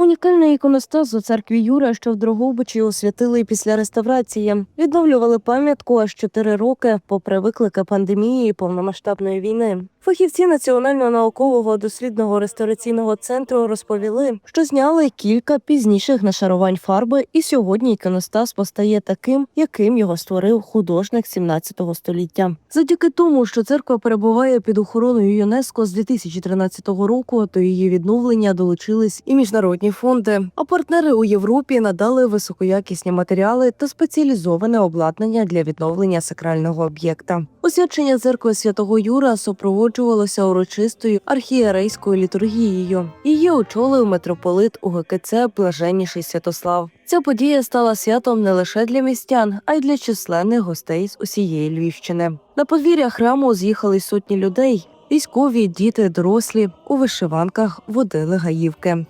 Унікальний іконостас у церкві Юра, що в Дрогобичі освятили після реставрації. Відновлювали пам'ятку аж чотири роки, попри виклики пандемії і повномасштабної війни. Фахівці Національного наукового дослідного реставраційного центру розповіли, що зняли кілька пізніших нашарувань фарби, і сьогодні іконостас постає таким, яким його створив художник 17 століття. Завдяки тому, що церква перебуває під охороною ЮНЕСКО з 2013 року, до її відновлення долучились і міжнародні фонди. А партнери у Європі надали високоякісні матеріали та спеціалізоване обладнання для відновлення сакрального об'єкта. Освячення церкви святого Юра супроводжувалося урочистою архієрейською літургією. Її очолив митрополит УГКЦ Блаженніший Святослав. Ця подія стала святом не лише для містян, а й для численних гостей з усієї Львівщини. На подвір'я храму з'їхали сотні людей. Військові, діти, дорослі у вишиванках водили гаївки.